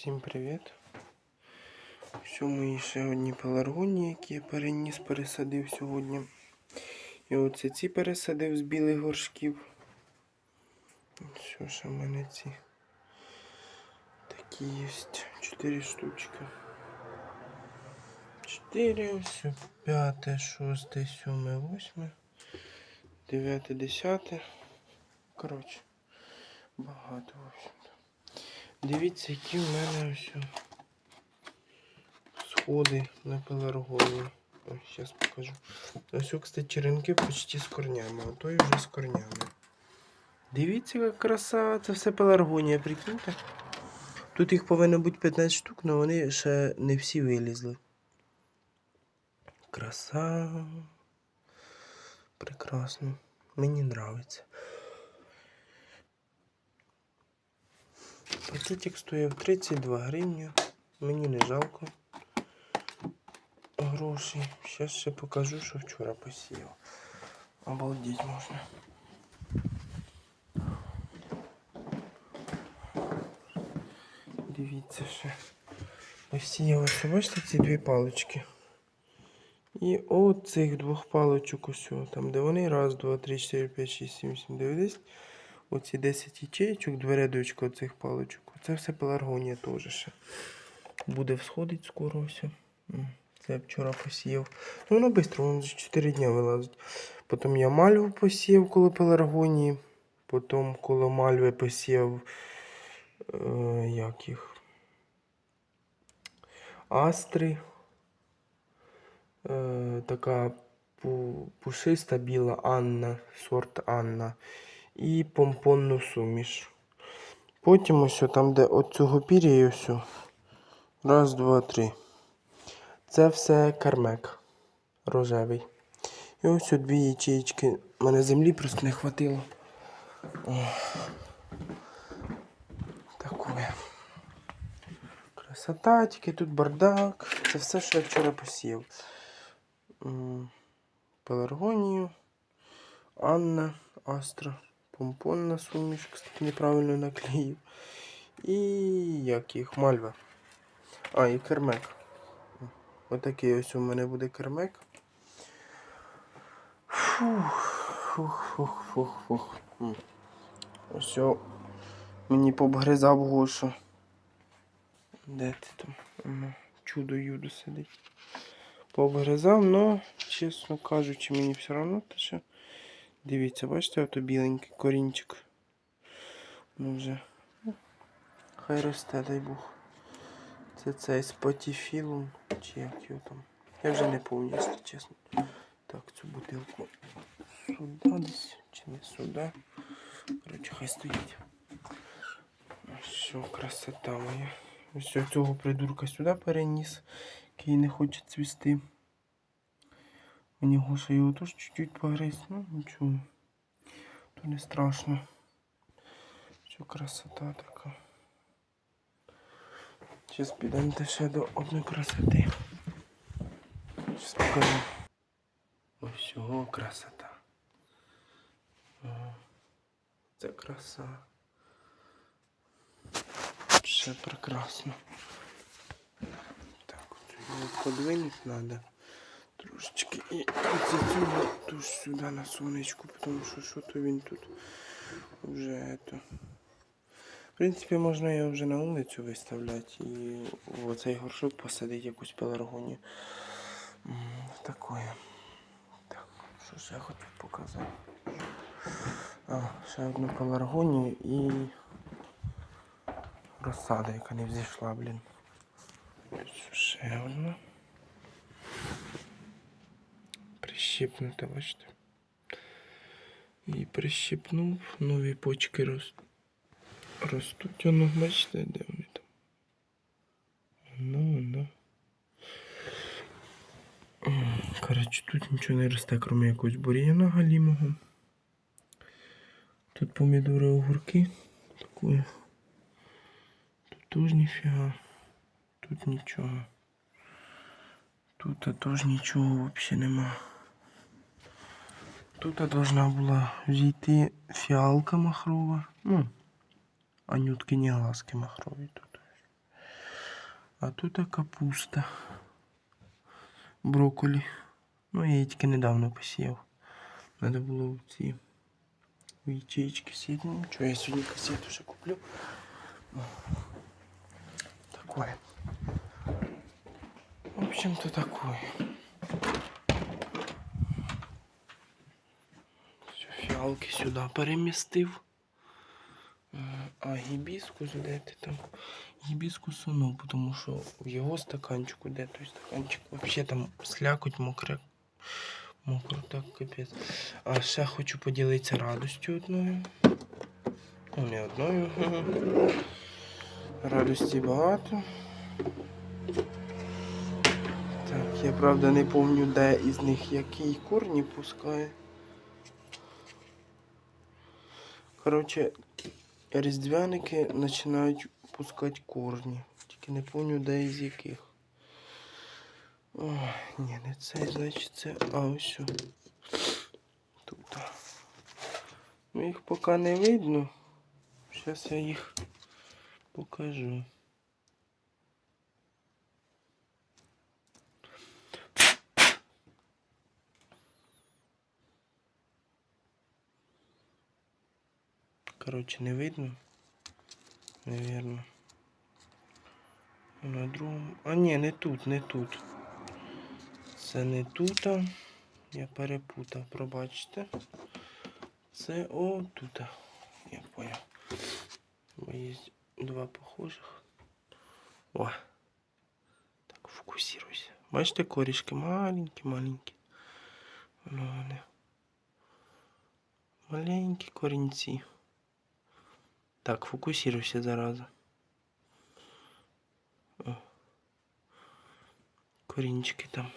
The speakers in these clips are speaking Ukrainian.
Всім привіт! Ось мої ще одні пеларгонії, які я переніс, пересадив сьогодні. І оце ці пересадив з білих горшків. Що ще в мене ці такі є. Чотири штучки. Чотири, ось, п'яте, шосте, сьоме, восьме, дев'яте, десяте. Коротше, багато, общем-то. Дивіться, які в мене ось сходи на пеларгонію. Ось, зараз покажу. Ось, кстати, черенки почти з корнями, а той вже з корнями. Дивіться, яка краса, це все пеларгонія, прикиньте. Тут їх повинно бути 15 штук, але вони ще не всі вилізли. Краса. Прекрасно. Мені нравиться. Пакетик стояв 32 гривні. Мені не жалко грошей. Зараз ще покажу, що вчора посіяв. Обалдеть можна. Дивіться ще. Посіяв ось, бачите, ці дві палички. І от цих двох паличок ось, там де вони, раз, два, три, чотири, п'ять, шість, сім, вісім, дев'ять, десять. Оці 10 ячеїчок, дві рядочки оцих паличок. Це все пеларгонія теж ще. Буде всходить скоро все. Це я вчора посіяв. Ну воно швидко, воно за 4 дні вилазить. Потім я мальву посіяв коло пеларгонії. Потім коло мальви посіяв. Е, як їх? Астри. Е, така пушиста біла Анна, сорт Анна і помпонну суміш. Потім ось там, де от цього пір'я. Раз, два, три. Це все кармек рожевий. І ось дві ячеїчки. У мене землі просто не хватило. Такое. Красота, тільки тут бардак. Це все, що я вчора посіяв. М, Пеларгонію, Анна, Астра, помпонна суміш, неправильно наклеїв. І як їх? Мальва. А, і кермек. Отакий ось у мене буде кермек. Фух, фух, фух, фух, фух. Ось о, мені побгризав Гошу. Де ти там? Чудо юдо сидить. Пообгризав, но, чесно кажучи, мені все одно те що. Дивіться, бачите, ото біленький корінчик. Ну вже. Хай росте, дай Бог. Це цей спотіфілум, чи як його там. Я вже не якщо чесно. Так, цю бутилку сюди десь, чи не сюди. Коротше, хай стоїть. Що, красота моя. Ось цього придурка сюди переніс, який не хоче цвісти. Нього ще його теж чуть-чуть погриз, ну нічого. То не страшно. Що красота така. Зараз підемо ще до одної красоти. Зараз покажу. Ось цього красота. Це краса. Все прекрасно. Так, його подвинуть треба. Трошечки. І цього туж сюди на сонечку, тому що що то він тут вже ето. В принципі, можна його вже на вулицю виставляти і в оцей горшок посадити якусь пеларгонію. Такое. Так, що ж я хотів показати? А, ще одну пеларгонію і розсада, яка не взійшла, блін. Ще одна. Прищипнута, бачите. І прищипнув, нові почки роз... ростуть. Воно, бачите, де вони там. Ну, ну. Коротше, тут нічого не росте, крім якогось бур'яна галімого. Тут помідори огурки. Такое. Тут теж ніфіга. Тут нічого. Тут теж нічого взагалі нема. Тут должна була зійти фіалка махрова. Ну, анюткині глазки махрові тут. А тут капуста. Брокколі. Ну, я її тільки недавно посіяв. Надо було в ці в ячейки сіяти. Ну, що, я сьогодні касету ще куплю. Такое. В общем-то такое. Фіалки сюди перемістив. Е, А гібіскус, де ти там? Гібіскус ну, тому що в його стаканчику, де той стаканчик, взагалі там слякоть мокре. Мокро, так капець. А ще хочу поділитися радостю одною. Ну, не одною. Радості багато. Так, я правда не пам'ятаю, де із них який корні пускає. Коротше, різдвяники починають пускати корні. Тільки не пам'ятаю, де із яких. О, ні, не цей, значить це. А ось. Тут. Ну їх поки не видно. Зараз я їх покажу. Коротше, не видно. Наверно. На другому. А ні, не тут, не тут. Це не тут. Я перепутав, пробачте. Це отут. Я понял. Бо є два похожих. О. Так, фокусируйся. Бачите, корішки маленькі, маленькі. Воно вони. Маленькі корінці. Так, фокусируйся зараза. О. Корінчики там.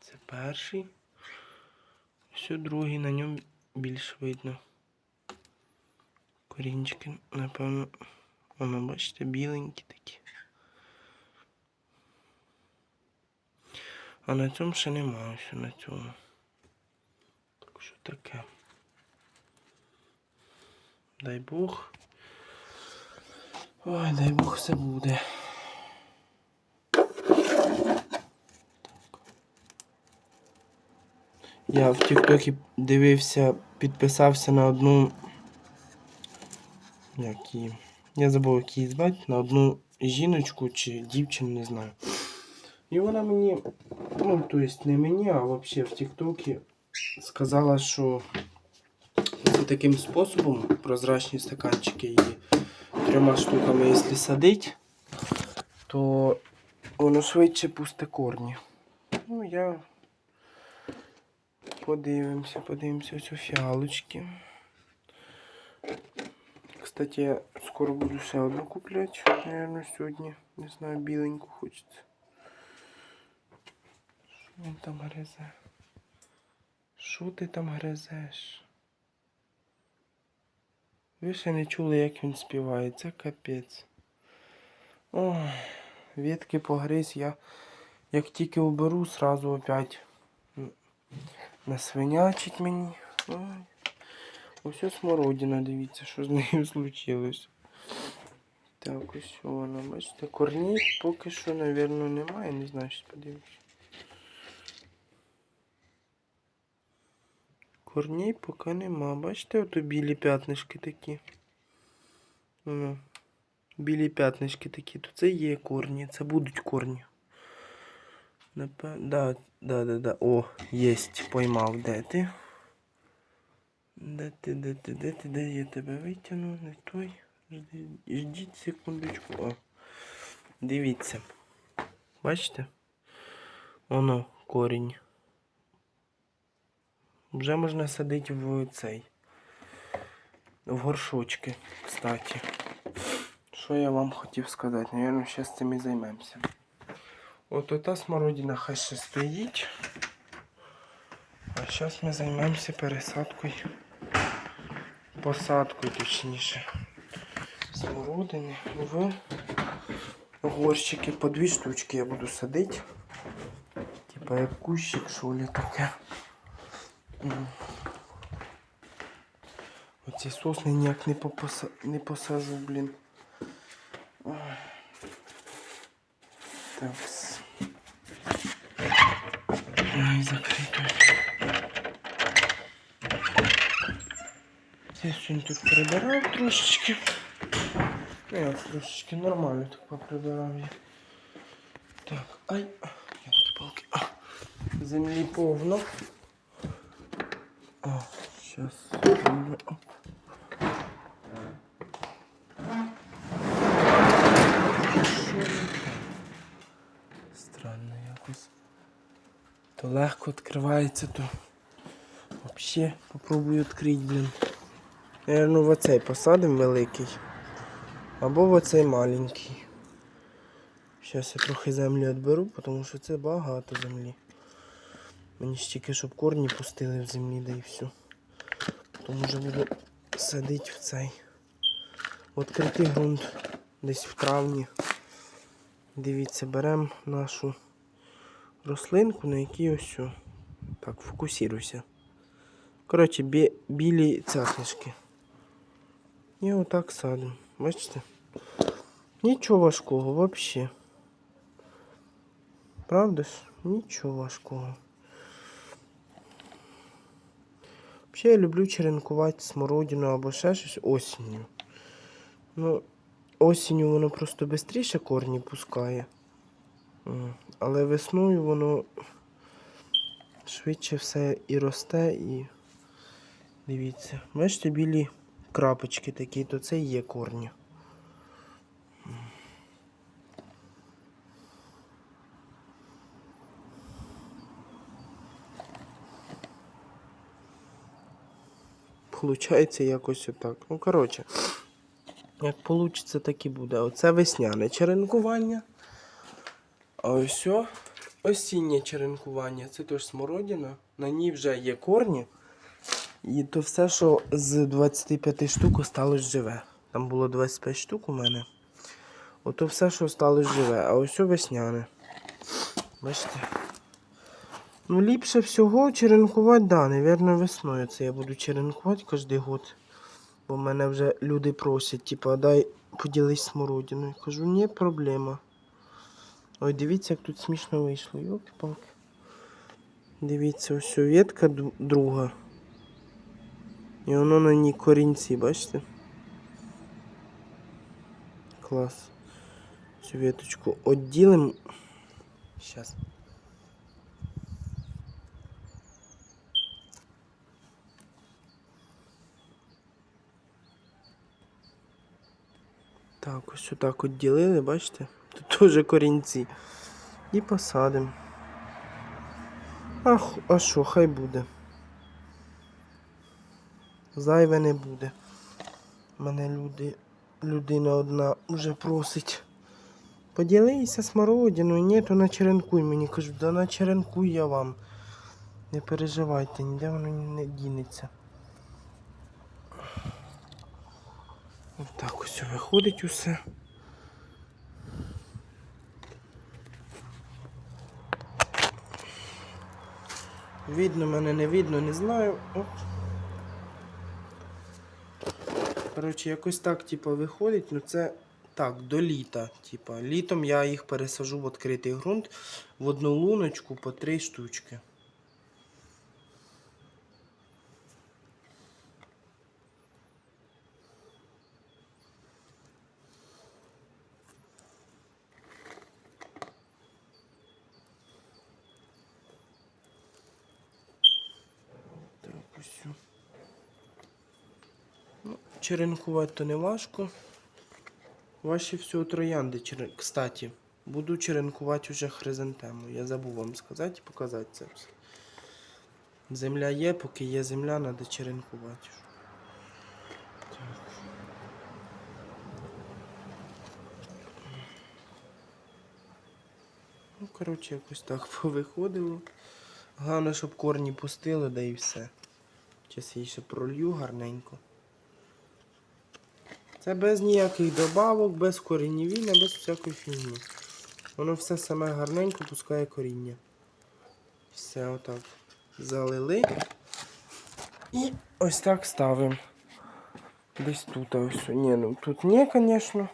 Це перший. Все другий, на ньому більш видно. Корінчики, напевно, воно, бачите, біленькі такі. А на цьому ще немає, що на цьому. Так що таке. Дай Бог. Ой, дай Бог все буде. Я в Тіктокі дивився, підписався на одну. Як її? Я забув, як її звати, на одну жіночку чи дівчину, не знаю. І вона мені, ну, то есть не мені, а взагалі в Тіктокі сказала, що таким способом прозрачні стаканчики її трьома штуками, якщо садить, то воно швидше пусте корні. Ну, я подивимося, подивимося ось фіалочки. Кстати, я скоро буду ще одну купляти, наверное, сьогодні. Не знаю, біленьку хочеться. Що він там гризе? Що ти там гризеш? Ви ще не чули, як він співає, це капець. Ой, ветки погриз, я як тільки уберу, сразу опять насвинячить мені. Ой. Ось смородина, дивіться, що з нею случилось. Так, ось вона, бачите, корнів поки що, напевно, немає, не знаю, щось подивлюсь. Корней поки нема. Бачите, ото білі п'ятнишки такі. Ну, білі п'ятнишки такі. То це є корні, це будуть корні. Напев... Да, да, да, да. О, єсть, поймав. Де ти? Де ти, де ти, де ти, де я тебе витягну? Не той. Ждіть секундочку. О. Дивіться. Бачите? Воно корінь. Вже можна садити в цей. В горшочки, кстати. Що я вам хотів сказати? Наверно, зараз цим і займемося. От ота смородина хай ще стоїть. А зараз ми займемося пересадкою. Посадкою, точніше. Смородини в горщики. По дві штучки я буду садити. Типа як кущик, що ли таке. Оці сосни ніяк не, попоса... не посажу, блін. Так. Ай, закрито. Я сьогодні тут прибирав трошечки. Ну, як трошечки нормально так поприбирав я. Так, ай. Ялки-палки. Землі повно. Так? Странно якось. То легко відкривається, то взагалі попробую відкрити, блін. Наверно, в оцей посадимо великий. Або в оцей маленький. Зараз я трохи землі відберу, тому що це багато землі. Мені ж тільки щоб корні пустили в землі, да і все. Тому вже буду садити в цей. Відкритий ґрунт десь в травні. Дивіться, беремо нашу рослинку, на якій ось. Так, фокусируйся. Коротше, бі- білі цяточки. І отак садимо. Бачите? Нічого важкого взагалі. Правда ж? Нічого важкого. Взагалі я люблю черенкувати смородину або ще щось осінню. Ну, осінню воно просто швидше корні пускає. Але весною воно швидше все і росте, і дивіться. Бачите, білі крапочки такі, то це і є корні. Получається якось отак. Ну, коротше, як вийде, так і буде. Оце весняне черенкування. А ось осіннє черенкування. Це теж смородина. На ній вже є корні. І то все, що з 25 штук осталось живе. Там було 25 штук у мене. Ото все, що осталось живе. А ось весняне. Бачите? Ну, ліпше всього черенкувати, да, навірно, весною. Це я буду черенкувати кожен год. Бо мене вже люди просять, типа, дай поділись смородиною. Кажу, ні, проблема. Ой, дивіться, як тут смішно вийшло. Йолки-палки. Дивіться, ось ветка друга. І воно на ній корінці, бачите? Клас. Цю веточку відділимо. Зараз. Так, ось отак відділили, бачите? Тут теж корінці. І посадимо. А що, хай буде. Зайве не буде. Мене люди, людина одна вже просить. Поділися смородиною, ні, то начеренкуй мені. Кажу, да начеренкуй я вам. Не переживайте, ніде воно не дінеться. Ось так ось виходить усе. Видно мене, не видно, не знаю. Коротше, якось так, типа, виходить, ну це так, до літа. Типа, літом я їх пересажу в відкритий ґрунт в одну луночку по три штучки. Так, ось. Ну, черенкувати то не важко. Ваші всього троянди, черен- кстати, буду черенкувати вже хризантему. Я забув вам сказати і показати це все. Земля є, поки є земля, треба черенкувати. Ну, коротше, якось так повиходило. Головне, щоб корні пустили, да і все. Зараз її ще пролью гарненько. Це без ніяких добавок, без корінівіння, без всякої фігні. Воно все саме гарненько пускає коріння. Все отак. Залили. І ось так ставимо. Десь тут ось. Ні, ну тут ні, звісно.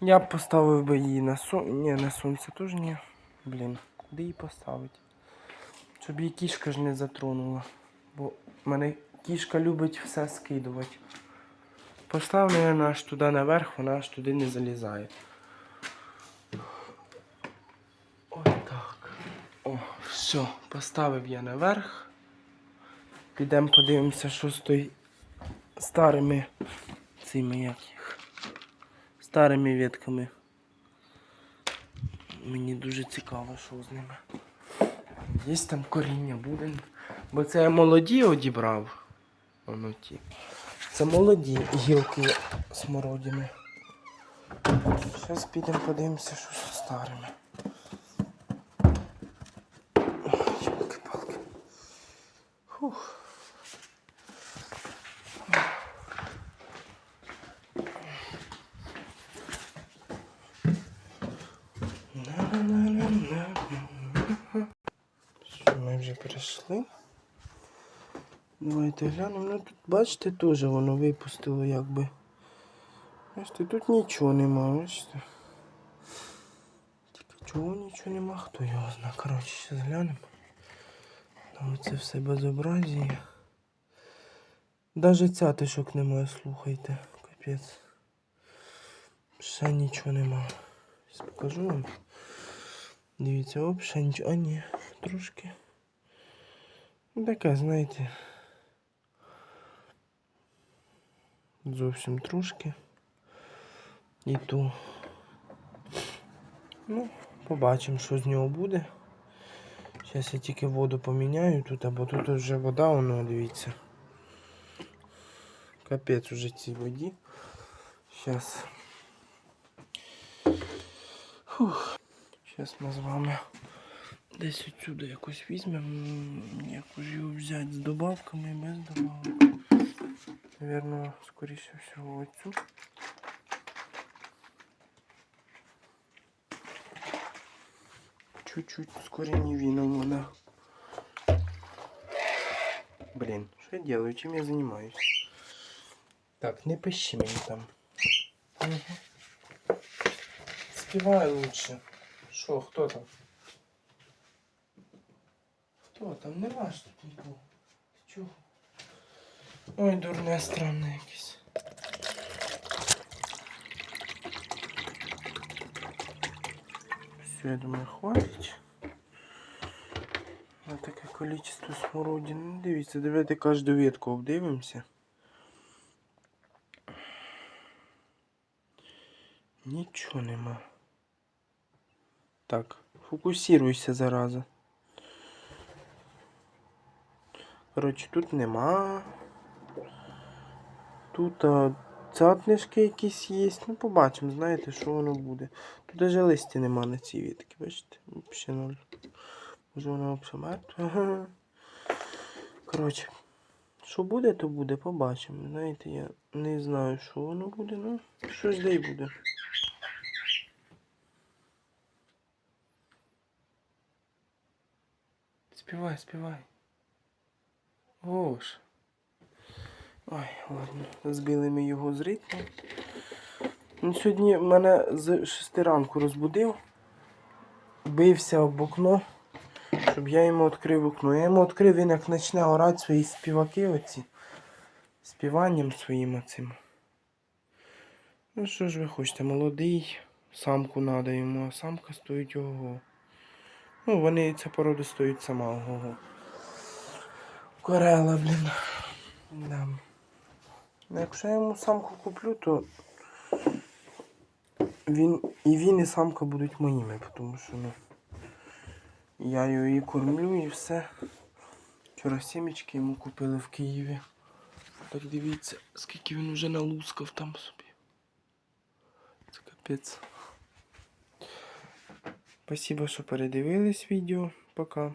Я б поставив би її на сон... Ні, на сонце теж ні. Блін, куди її поставити? Щоб її кішка ж не затронула. Бо в мене кішка любить все скидувати. Поставлю я на аж туди наверх, вона аж туди не залізає. Отак. О, все, поставив я наверх. Підемо подивимося, що з той старими цими як їх. Старими ветками. Мені дуже цікаво, що з ними. Є там коріння буде. Бо це я молоді одібрав. Воно ті. Це молоді гілки смородини. Зараз підемо подивимося, що зі старими. Йолки-палки. Фух. Ми вже прийшли. Давайте глянемо. Ну тут, бачите, теж воно випустило якби. Бачите, тут нічого нема, бачите. Тільки чого нічого нема, хто його знає. Коротше, зараз глянемо. Там це все безобразіє. Даже цятишок немає, слухайте. Капець. Ще нічого нема. Зараз покажу вам. Дивіться, оп, ще нічого. А ні, трошки. Ну, Таке, знаєте. Зовсім трошки. І то. Ну, побачимо, що з нього буде. Зараз я тільки воду поміняю тут, або тут вже вода, воно, дивіться. Капець уже цій воді. Зараз. Фух. Зараз ми з вами десь отсюди якось візьмемо. Якось його взяти з добавками, без добавок. Наверно, скоріше всього оцю. Чуть-чуть з кореневином вона. Блін, що я делаю? Чим я займаюсь? Так, не пиши мені там. Угу. Співай лучше. Що, хто там? Хто там? Нема ж тут нікого. Ти чого? Ой, дурне, странне якесь. Все, я думаю, хватить. На таке количество смородини. Ну, Дивіться, давайте кожну ветку обдивимося. Нічого нема. Так, фокусируйся, зараза. Коротше, тут нема. Тут а, цятнишки якісь є. Ну, побачимо, знаєте, що воно буде. Тут навіть листя нема на цій вітки, бачите? Взагалі ноль. Може вона взагалі мертва. Коротше, що буде, то буде, побачимо. Знаєте, я не знаю, що воно буде, ну, щось де й буде. Співай, співай. Гош. Ой, ладно, збили ми його з ритму. Він сьогодні мене з 6 ранку розбудив, бився об окно, щоб я йому відкрив окно. Я йому відкрив, він як почне орати свої співаки оці. Співанням своїм оцим. Ну що ж ви хочете, молодий, самку треба йому, а самка стоїть ого. Ну, вони ця порода стоїть сама ого. Корела, блін. Да. Ну, Якщо я йому самку куплю, то він і він, і самка будуть моїми, тому що ну, я і кормлю і все. Вчора сімечки йому купили в Києві. Так дивіться, скільки він вже налускав там собі. Це капець. Спасибо, що передивились відео. Пока.